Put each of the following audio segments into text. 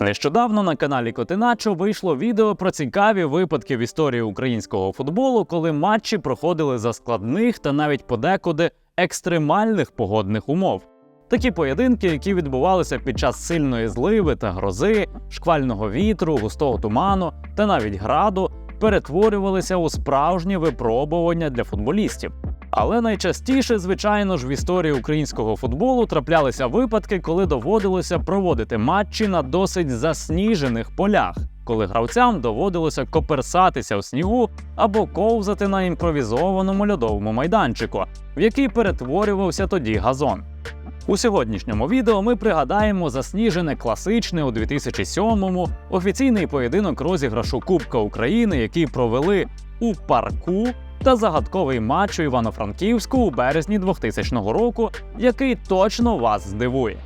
Нещодавно на каналі Котиначо вийшло відео про цікаві випадки в історії українського футболу, коли матчі проходили за складних та навіть подекуди екстремальних погодних умов. Такі поєдинки, які відбувалися під час сильної зливи та грози, шквального вітру, густого туману та навіть граду, перетворювалися у справжні випробування для футболістів. Але найчастіше, звичайно ж, в історії українського футболу траплялися випадки, коли доводилося проводити матчі на досить засніжених полях, коли гравцям доводилося коперсатися у снігу або ковзати на імпровізованому льодовому майданчику, в який перетворювався тоді газон. У сьогоднішньому відео ми пригадаємо засніжене класичне у 2007-му офіційний поєдинок розіграшу Кубка України, який провели у парку, та загадковий матч у Івано-Франківську у березні 2000 року, який точно вас здивує.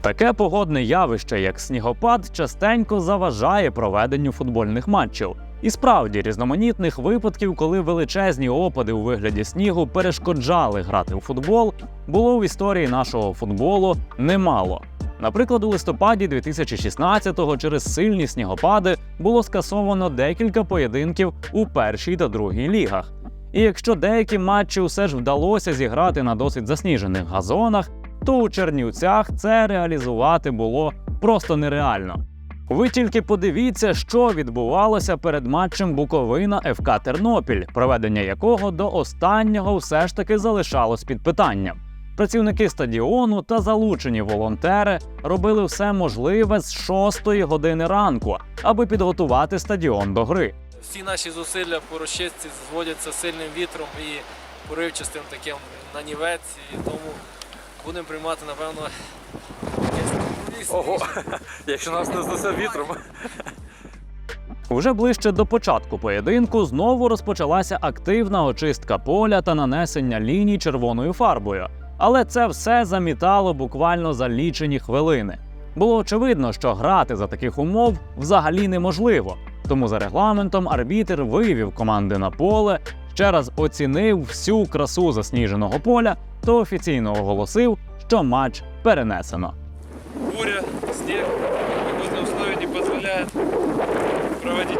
Таке погодне явище, як снігопад, частенько заважає проведенню футбольних матчів. І справді різноманітних випадків, коли величезні опади у вигляді снігу перешкоджали грати у футбол, було в історії нашого футболу немало. Наприклад, у листопаді 2016-го через сильні снігопади було скасовано декілька поєдинків у першій та другій лігах. І якщо деякі матчі усе ж вдалося зіграти на досить засніжених газонах, то у Чернівцях це реалізувати було просто нереально. Ви тільки подивіться, що відбувалося перед матчем Буковина ФК Тернопіль, проведення якого до останнього все ж таки залишалось під питанням. Працівники стадіону та залучені волонтери робили все можливе з 6 години ранку, аби підготувати стадіон до гри. Всі наші зусилля по розчистці зводяться сильним вітром і поривчастим таким нанівець, і тому будемо приймати, напевно, Ого, якщо нас не знесе вітром. Уже ближче до початку поєдинку знову розпочалася активна очистка поля та нанесення ліній червоною фарбою. Але це все замітало буквально за лічені хвилини. Було очевидно, що грати за таких умов взагалі неможливо. Тому за регламентом арбітр вивів команди на поле, ще раз оцінив всю красу засніженого поля та офіційно оголосив, що матч перенесено. Не проводить.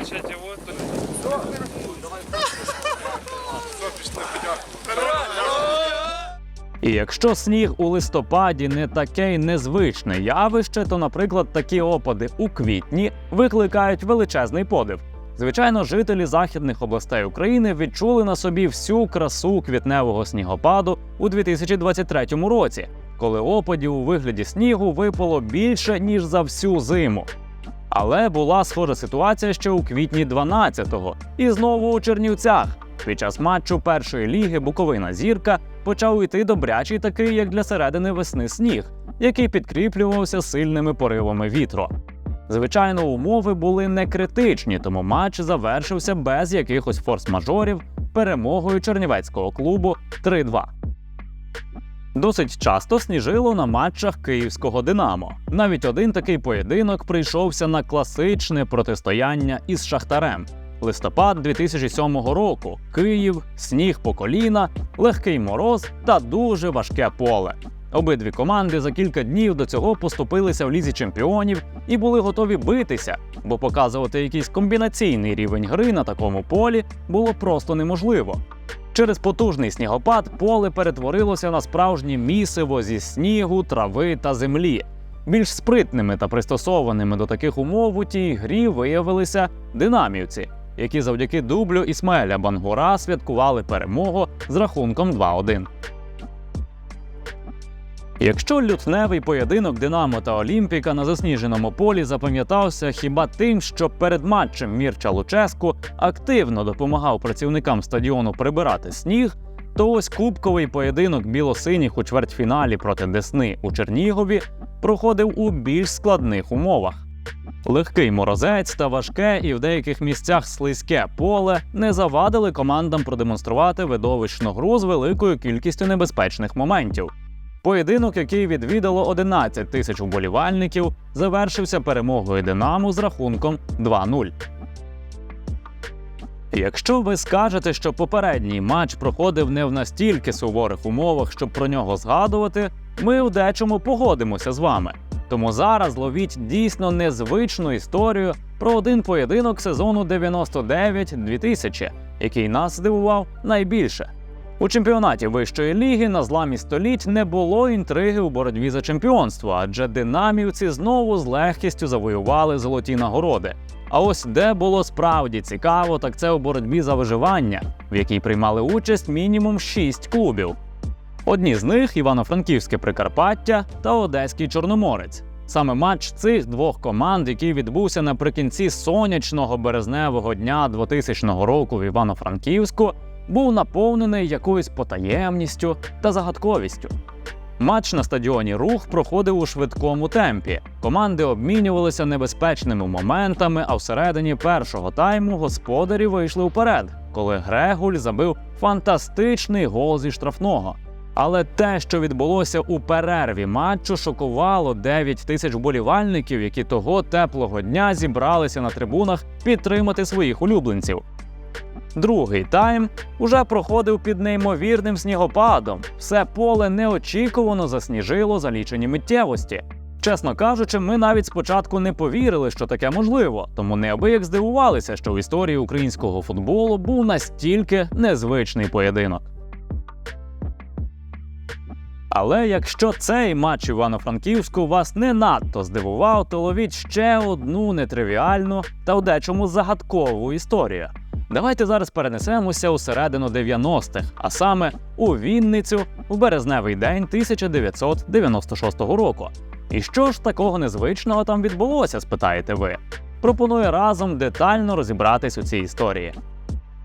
Начать его. І якщо сніг у листопаді не таке й незвичне явище, то, наприклад, такі опади у квітні викликають величезний подив. Звичайно, жителі західних областей України відчули на собі всю красу квітневого снігопаду у 2023 році, коли опадів у вигляді снігу випало більше ніж за всю зиму. Але була схожа ситуація ще у квітні 12-го, і знову у Чернівцях. Під час матчу першої ліги Буковина Зірка почав йти добрячий такий, як для середини весни сніг, який підкріплювався сильними поривами вітру. Звичайно, умови були не критичні, тому матч завершився без якихось форс-мажорів перемогою чернівецького клубу 3-2. Досить часто сніжило на матчах київського Динамо. Навіть один такий поєдинок прийшовся на класичне протистояння із Шахтарем. Листопад 2007 року. Київ, сніг по коліна, легкий мороз та дуже важке поле. Обидві команди за кілька днів до цього поступилися в лізі чемпіонів і були готові битися, бо показувати якийсь комбінаційний рівень гри на такому полі було просто неможливо. Через потужний снігопад поле перетворилося на справжнє місиво зі снігу, трави та землі. Більш спритними та пристосованими до таких умов у тій грі виявилися динамівці, які завдяки дублю Ісмаеля Бангура святкували перемогу з рахунком 2-1. Якщо лютневий поєдинок Динамо та Олімпіка на засніженому полі запам'ятався хіба тим, що перед матчем Мірча Луческу активно допомагав працівникам стадіону прибирати сніг, то ось кубковий поєдинок білосиніх у чвертьфіналі проти Десни у Чернігові проходив у більш складних умовах. Легкий морозець та важке і в деяких місцях слизьке поле не завадили командам продемонструвати видовищну гру з великою кількістю небезпечних моментів. Поєдинок, який відвідало 11 тисяч уболівальників, завершився перемогою Динамо з рахунком 2-0. Якщо ви скажете, що попередній матч проходив не в настільки суворих умовах, щоб про нього згадувати, ми в дечому погодимося з вами. Тому зараз ловіть дійсно незвичну історію про один поєдинок сезону 99-2000, який нас здивував найбільше. У чемпіонаті вищої ліги на зламі століть не було інтриги у боротьбі за чемпіонство, адже динамівці знову з легкістю завоювали золоті нагороди. А ось де було справді цікаво, так це у боротьбі за виживання, в якій приймали участь мінімум шість клубів. Одні з них Івано-Франківське Прикарпаття та Одеський Чорноморець. Саме матч цих двох команд, який відбувся наприкінці сонячного березневого дня 2000 року в Івано-Франківську, був наповнений якоюсь потаємністю та загадковістю. Матч на стадіоні Рух проходив у швидкому темпі. Команди обмінювалися небезпечними моментами, а всередині першого тайму господарі вийшли вперед, коли Грегуль забив фантастичний гол зі штрафного. Але те, що відбулося у перерві матчу, шокувало 9 тисяч вболівальників, які того теплого дня зібралися на трибунах підтримати своїх улюбленців. Другий тайм уже проходив під неймовірним снігопадом. Все поле неочікувано засніжило за лічені миттєвості. Чесно кажучи, ми навіть спочатку не повірили, що таке можливо, тому неабияк здивувалися, що в історії українського футболу був настільки незвичний поєдинок. Але якщо цей матч Івано-Франківську вас не надто здивував, то ловіть ще одну нетривіальну та в дечому загадкову історію. Давайте зараз перенесемося у середину 90-х, а саме у Вінницю в березневий день 1996 року. І що ж такого незвичного там відбулося, спитаєте ви? Пропоную разом детально розібратись у цій історії.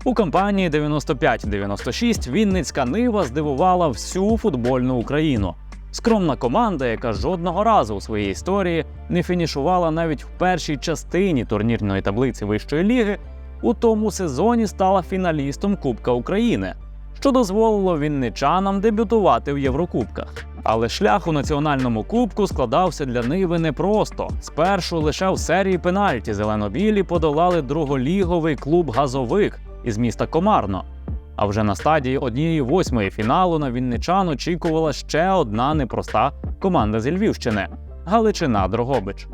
У кампанії 95-96 Вінницька Нива здивувала всю футбольну Україну. Скромна команда, яка жодного разу у своїй історії не фінішувала навіть в першій частині турнірної таблиці вищої ліги, у тому сезоні стала фіналістом Кубка України, що дозволило вінничанам дебютувати в Єврокубках. Але шлях у національному кубку складався для Ниви непросто. Спершу лише в серії пенальті зелено-білі подолали друголіговий клуб Газовик із міста Комарно. А вже на стадії однієї восьмої фіналу на вінничан очікувала ще одна непроста команда зі Львівщини Галичина Дрогобич.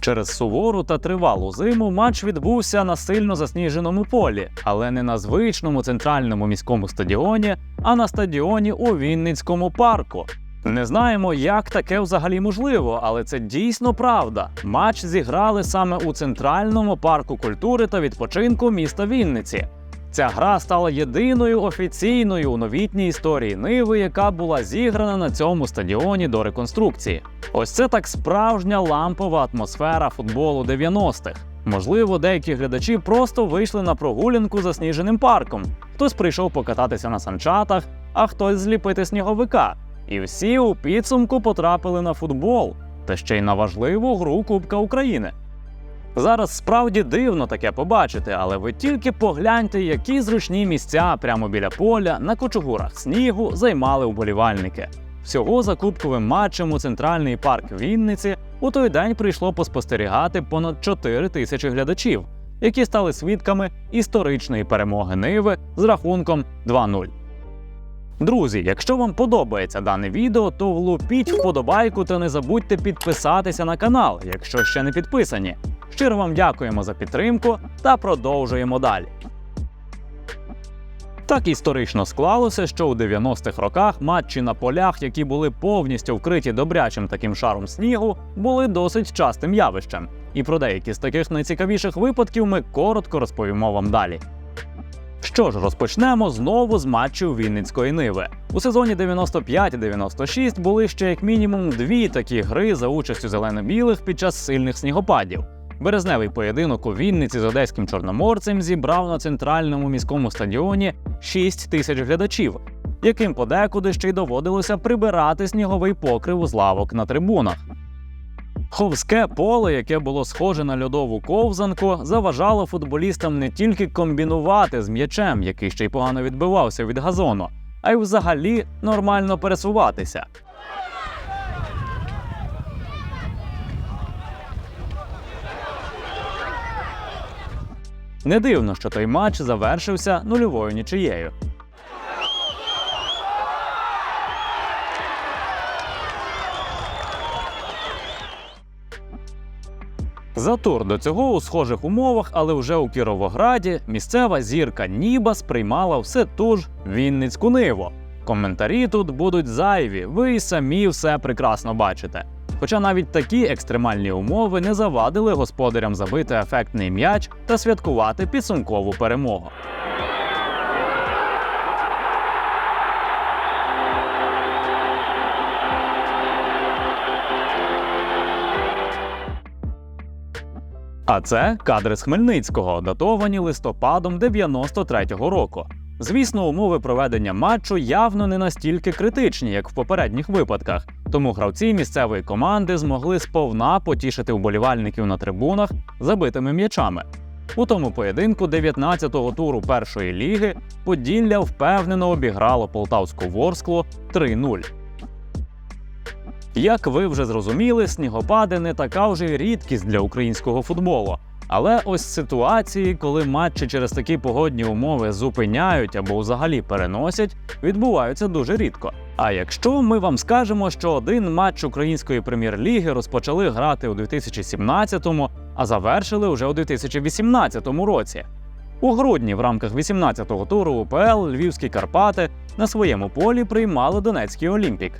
Через сувору та тривалу зиму матч відбувся на сильно засніженому полі, але не на звичному центральному міському стадіоні, а на стадіоні у Вінницькому парку. Не знаємо, як таке взагалі можливо, але це дійсно правда. Матч зіграли саме у центральному парку культури та відпочинку міста Вінниці. Ця гра стала єдиною офіційною у новітній історії Ниви, яка була зіграна на цьому стадіоні до реконструкції. Ось це так справжня лампова атмосфера футболу 90-х. Можливо, деякі глядачі просто вийшли на прогулянку засніженим парком. Хтось прийшов покататися на санчатах, а хтось зліпити сніговика. І всі у підсумку потрапили на футбол, та ще й на важливу гру Кубка України. Зараз справді дивно таке побачити, але ви тільки погляньте, які зручні місця прямо біля поля на кучугурах снігу займали вболівальники. Всього за кубковим матчем у центральний парк Вінниці у той день прийшло поспостерігати понад 4 тисячі глядачів, які стали свідками історичної перемоги Ниви з рахунком 2-0. Друзі, якщо вам подобається дане відео, то влупіть вподобайку та не забудьте підписатися на канал, якщо ще не підписані. Щиро вам дякуємо за підтримку та продовжуємо далі. Так історично склалося, що у 90-х роках матчі на полях, які були повністю вкриті добрячим таким шаром снігу, були досить частим явищем. І про деякі з таких найцікавіших випадків ми коротко розповімо вам далі. Що ж, розпочнемо знову з матчів Вінницької Ниви. У сезоні 95-96 були ще як мінімум дві такі гри за участю зелено-білих під час сильних снігопадів. Березневий поєдинок у Вінниці з одеським чорноморцем зібрав на центральному міському стадіоні 6 тисяч глядачів, яким подекуди ще й доводилося прибирати сніговий покрив з лавок на трибунах. Ховське поле, яке було схоже на льодову ковзанку, заважало футболістам не тільки комбінувати з м'ячем, який ще й погано відбивався від газону, а й взагалі нормально пересуватися. Не дивно, що той матч завершився нульовою нічиєю. За тур до цього у схожих умовах, але вже у Кіровограді, місцева зірка Ніба сприймала все ту ж Вінницьку ниву. Коментарі тут будуть зайві, ви й самі все прекрасно бачите. Хоча навіть такі екстремальні умови не завадили господарям забити ефектний м'яч та святкувати підсумкову перемогу. А це кадри з Хмельницького, датовані листопадом 93-го року. Звісно, умови проведення матчу явно не настільки критичні, як в попередніх випадках, тому гравці місцевої команди змогли сповна потішити вболівальників на трибунах забитими м'ячами. У тому поєдинку 19-го туру першої ліги Поділля впевнено обіграло полтавську Ворсклу 3-0. Як ви вже зрозуміли, снігопади не така вже рідкість для українського футболу. Але ось ситуації, коли матчі через такі погодні умови зупиняють або взагалі переносять, відбуваються дуже рідко. А якщо ми вам скажемо, що один матч української прем'єр-ліги розпочали грати у 2017-му, а завершили вже у 2018 році. У грудні в рамках 18-го туру УПЛ Львівські Карпати на своєму полі приймали Донецький Олімпік.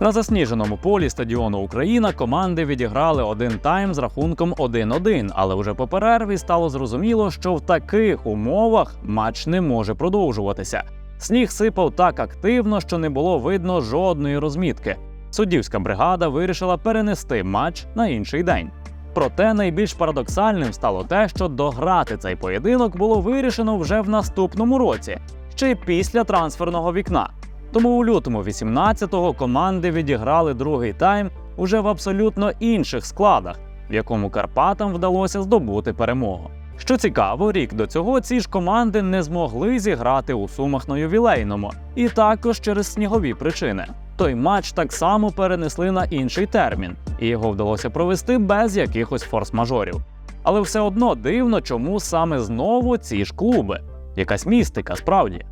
На засніженому полі стадіону Україна команди відіграли один тайм з рахунком 1-1, але вже по перерві стало зрозуміло, що в таких умовах матч не може продовжуватися. Сніг сипав так активно, що не було видно жодної розмітки. Суддівська бригада вирішила перенести матч на інший день. Проте найбільш парадоксальним стало те, що дограти цей поєдинок було вирішено вже в наступному році, ще після трансферного вікна. Тому у лютому 18-го команди відіграли другий тайм уже в абсолютно інших складах, в якому Карпатам вдалося здобути перемогу. Що цікаво, рік до цього ці ж команди не змогли зіграти у сумах на ювілейному, і також через снігові причини. Той матч так само перенесли на інший термін, і його вдалося провести без якихось форс-мажорів. Але все одно дивно, чому саме знову ці ж клуби. Якась містика, справді.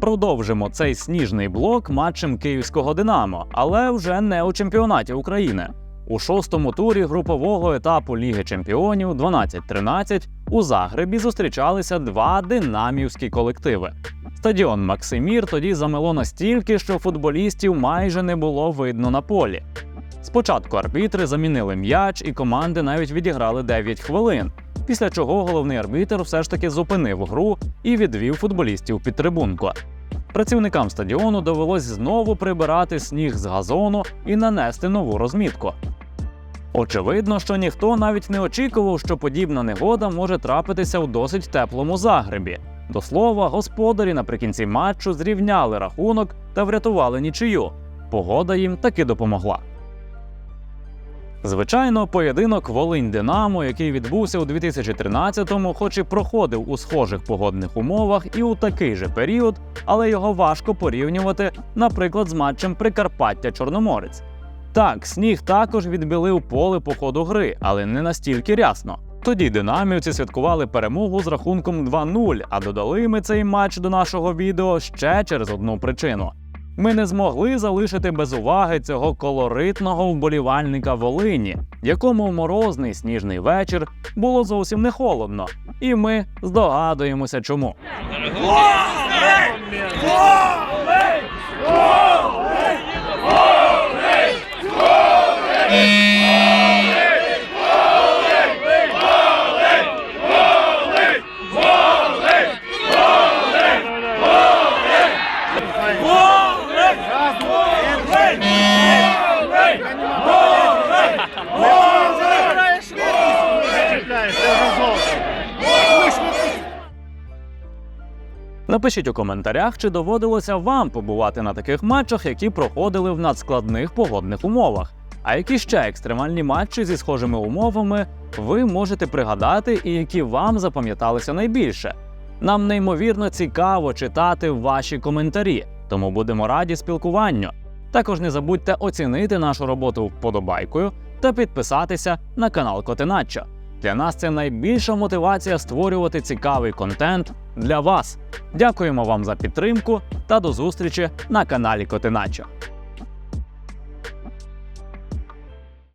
Продовжимо цей сніжний блок матчем київського Динамо, але вже не у чемпіонаті України. У шостому турі групового етапу Ліги Чемпіонів 12-13 у Загребі зустрічалися два динамівські колективи. Стадіон Максимір тоді замело настільки, що футболістів майже не було видно на полі. Спочатку арбітри замінили м'яч, і команди навіть відіграли 9 хвилин. Після чого головний арбітр все ж таки зупинив гру і відвів футболістів під трибунку. Працівникам стадіону довелось знову прибирати сніг з газону і нанести нову розмітку. Очевидно, що ніхто навіть не очікував, що подібна негода може трапитися у досить теплому загребі. До слова, господарі наприкінці матчу зрівняли рахунок та врятували нічию. Погода їм таки допомогла. Звичайно, поєдинок Волинь Динамо, який відбувся у 2013-му, хоч і проходив у схожих погодних умовах і у такий же період, але його важко порівнювати, наприклад, з матчем Прикарпаття Чорноморець. Так, сніг також відбілив поле по ходу гри, але не настільки рясно. Тоді динамівці святкували перемогу з рахунком 2-0, а додали ми цей матч до нашого відео ще через одну причину. Ми не змогли залишити без уваги цього колоритного вболівальника Волині, якому в морозний сніжний вечір було зовсім не холодно, і ми здогадуємося, чому. Напишіть у коментарях, чи доводилося вам побувати на таких матчах, які проходили в надскладних погодних умовах. А які ще екстремальні матчі зі схожими умовами ви можете пригадати і які вам запам'яталися найбільше? Нам неймовірно цікаво читати ваші коментарі, тому будемо раді спілкуванню. Також не забудьте оцінити нашу роботу вподобайкою та підписатися на канал Котиначо. Для нас це найбільша мотивація створювати цікавий контент для вас. Дякуємо вам за підтримку та до зустрічі на каналі Котиначо.